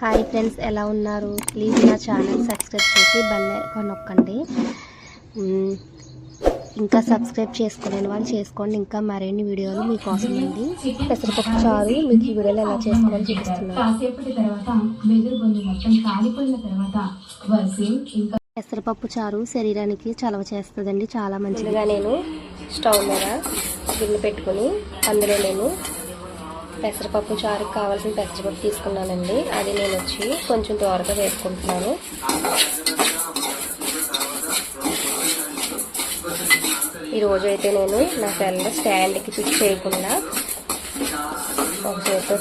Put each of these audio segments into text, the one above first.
Hi friends ఎలా ఉన్నారు? Please నా ఛానల్ సబ్స్క్రైబ్ చేసి బెల్ ఐకాన్ నొక్కండి. ఇంకా సబ్స్క్రైబ్ చేసుకోలేని వాళ్ళు చేసుకోండి. ఇంకా మరిన్ని వీడియోలు మీకోసం ఉంది. పెసరపప్పు చారు మీకు ఈ వీడియోలో ఎలా చేసుకోవాలో చూపిస్తున్నాను. కాసేపటి తర్వాత వెదురు బొందు మొత్తం కాలిపోయిన తర్వాత వసి ఇంకా పెసరపప్పు చారు శరీరానికి చలవ చేస్తుందండి. చాలా మంచిదిగా నేను స్టవ్ మీద గిన్నె పెట్టుకుని అందులో నేను పెసరపప్పు చారుకి కావాల్సిన పెసరపప్పు తీసుకున్నానండి. అది నేను వచ్చి కొంచెం దోరగా వేసుకుంటున్నాను ఈరోజు అయితే నేను నా సెల్ స్టాండ్కి ఫిక్స్ చేయకుండా ఒక చేతితో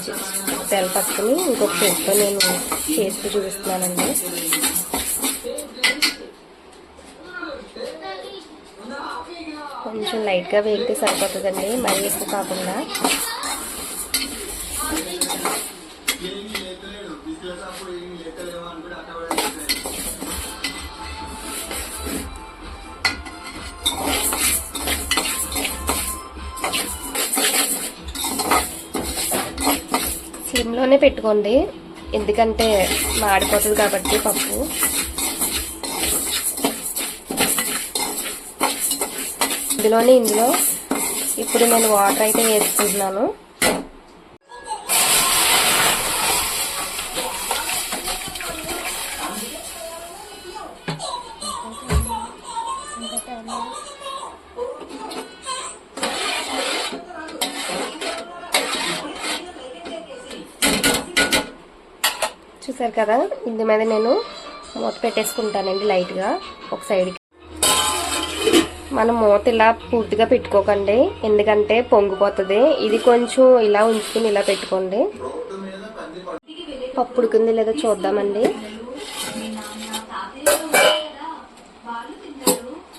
సెల్ పట్టుకుని ఇంకొక చేతితో నేను చేస్తూ చూపిస్తున్నానండి. కొంచెం లైట్గా వేగితే సరిపోతుందండి. మరీ ఎక్కువ కాకుండా సిమ్లోనే పెట్టుకోండి. ఎందుకంటే మాడిపోతుంది కాబట్టి పప్పు. ఇందులోనే ఇందులో ఇప్పుడు నేను వాటర్ అయితే వేసుకుంటున్నాను. చూసారు కదా? ఇందు మీద నేను మూత పెట్టేసుకుంటానండి లైట్గా ఒక సైడ్కి. మనం మూత ఇలా పూర్తిగా పెట్టుకోకండి. ఎందుకంటే పొంగిపోతుంది. ఇది కొంచెం ఇలా ఉంచుకుని ఇలా పెట్టుకోండి. పప్పు ఉడికింది లేదో చూద్దామండి.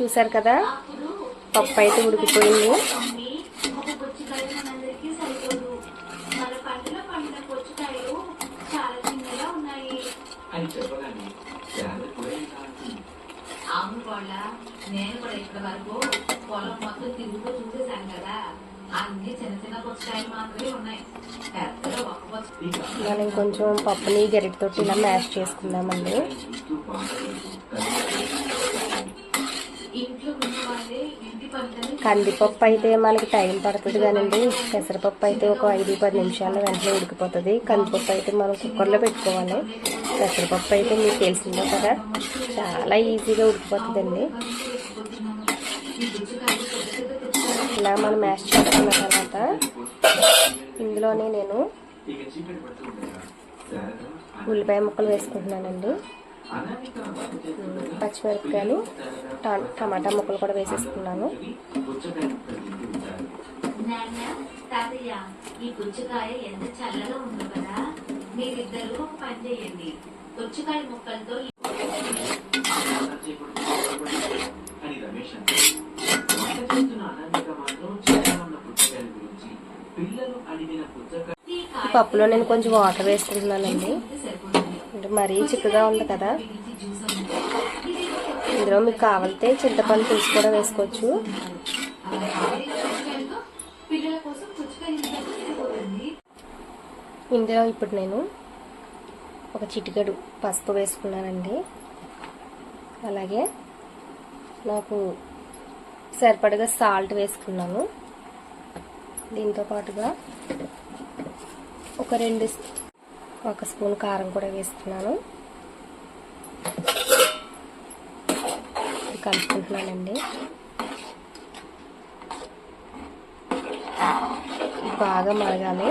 చూసారు కదా? పప్పు అయితే ఉడికిపోయింది. మనం కొంచెం పప్పుని గరిటతోటి ఇలా మ్యాష్ చేసుకుందామండి. కందిపప్పు అయితే మనకి టైం పడుతుంది కానండి పెసరపప్పు అయితే ఒక ఐదు పది నిమిషాల్లో వెంటనే ఉడికిపోతుంది. కందిపప్పు అయితే మనం కుక్కర్లో పెట్టుకోవాలి. పెసరపప్పు అయితే మీకు తెలిసిందే కదా. చాలా ఈజీగా ఉడికిపోతుందండి. ఇలా మనం మ్యాష్ చేసుకున్న తర్వాత ఇందులోనే నేను ఉల్లిపాయ ముక్కలు వేసుకుంటున్నానండి. పచ్చిమిరపకాయలు ట- టమాటా ముక్కలు కూడా వేసేసుకున్నాను. ఈ పుచ్చకాయ ఎంత చల్లగా కదా. మీరిద్దరూ ఒక పని చేయండి. పుచ్చకాయ ముక్కలతో పప్పులో నేను కొంచెం వాటర్ వేసుకుంటున్నానండి. అంటే మరీ చిక్కగా ఉంది కదా. ఇందులో మీకు కావాలితే చింతపండు పులుసు కూడా వేసుకోవచ్చు. ఇందులో ఇప్పుడు నేను ఒక చిటికెడు పసుపు వేసుకున్నానండి. అలాగే నాకు సరిపడగా సాల్ట్ వేసుకున్నాను. దీంతో పాటుగా ఒక రెండు ఒక స్పూన్ కారం కూడా వేసుకున్నాను కలుపుకుంటున్నానండి. బాగా మరగాలి.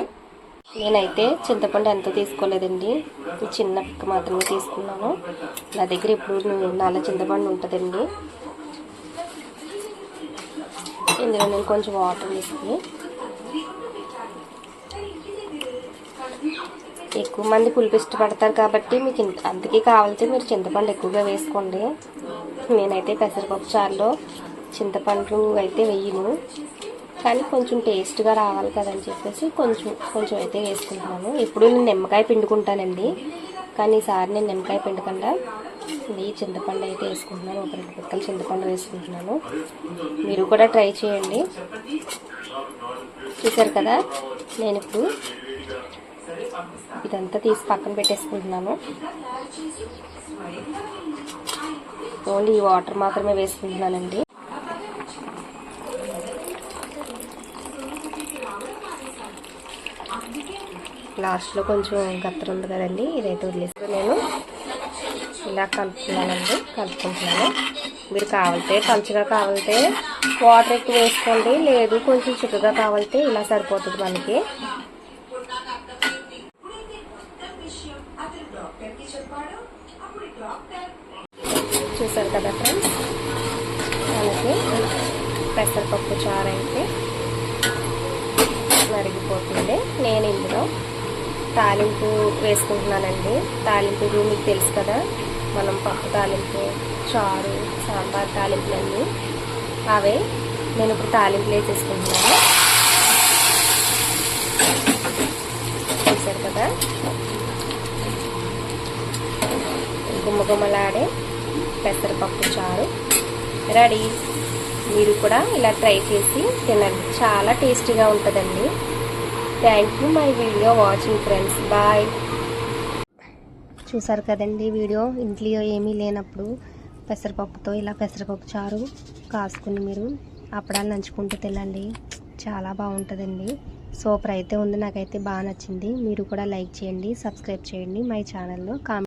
నేనైతే చింతపండు ఎంత తీసుకోలేదండి. చిన్న పిక్క మాత్రమే తీసుకున్నాను. నా దగ్గర ఇప్పుడు నల్ల చింతపండు ఉంటుందండి. ఇందులో నేను కొంచెం వాటర్ వేసుకుని ఎక్కువ మంది పులుపు ఇష్టపడతారు కాబట్టి మీకు అందుకే కావాల్సి మీరు చింతపండు ఎక్కువగా వేసుకోండి. నేనైతే పెసరపప్పు చారులో చింతపండు అయితే వేయను. కానీ కొంచెం టేస్ట్గా రావాలి కదని చెప్పేసి కొంచెం కొంచెం అయితే వేసుకుంటున్నాను. ఎప్పుడు నేను నిమ్మకాయ పిండుకుంటానండి. కానీ ఈసారి నేను నిమ్మకాయ పిండకుండా నెయ్యి చింతపండు అయితే వేసుకుంటున్నాను. ఒక రెండు పిక్కలు చింతపండు వేసుకుంటున్నాను. మీరు కూడా ట్రై చేయండి. చూసారు కదా? నేను ఇప్పుడు ఇదంతా తీసి పక్కన పెట్టేసుకుంటున్నాను. ఓన్లీ ఈ వాటర్ మాత్రమే వేసుకుంటున్నానండి. లాస్ట్లో కొంచెం గత్తర ఉంది కదండి ఇదైతే వదిలేసి నేను ఇలా కలుపుతున్నానండి కలుపుకుంటున్నాను. మీరు కావాలంటే పలుచగా కావాలంటే వాటర్ ఎక్కువ వేసుకోండి లేదు కొంచెం చిక్కగా కావాలంటే ఇలా సరిపోతుంది మనకి. చూసారు కదా ఫ్రెండ్స్? మనకి పెసరపప్పు చారు అయితే మరిగిపోతుంది. నేను ఇందులో తాలింపు వేసుకుంటున్నానండి. తాలింపు మీకు తెలుసు కదా? మనం పప్పు తాలింపు చారు సాంబార్ తాలింపులన్నీ. అవే నేను ఇప్పుడు తాలింపులు వేసేసుకుంటున్నాను చూసారు కదా గుమ్మగుమ్మలాడే పెసరపప్పు చారు. రెడీ. మీరు కూడా ఇలా ట్రై చేసి తినండి. చాలా టేస్టీగా ఉంటుందండి. Thank you my video watching friends bye చూసారు కదండి వీడియో? ఇంట్లో ఏమీ లేనప్పుడు పెసరపప్పుతో ఇలా పెసరపప్పు చారు కాసుకుని మీరు అప్పడాలు నంచుకుంటూ తినండి. చాలా బాగుంటుందండి. సూపర్ అయితే ఉంది. నాకైతే బాగా నచ్చింది. మీరు కూడా లైక్ చేయండి సబ్స్క్రైబ్ చేయండి. మై ఛానల్లో కామెంట్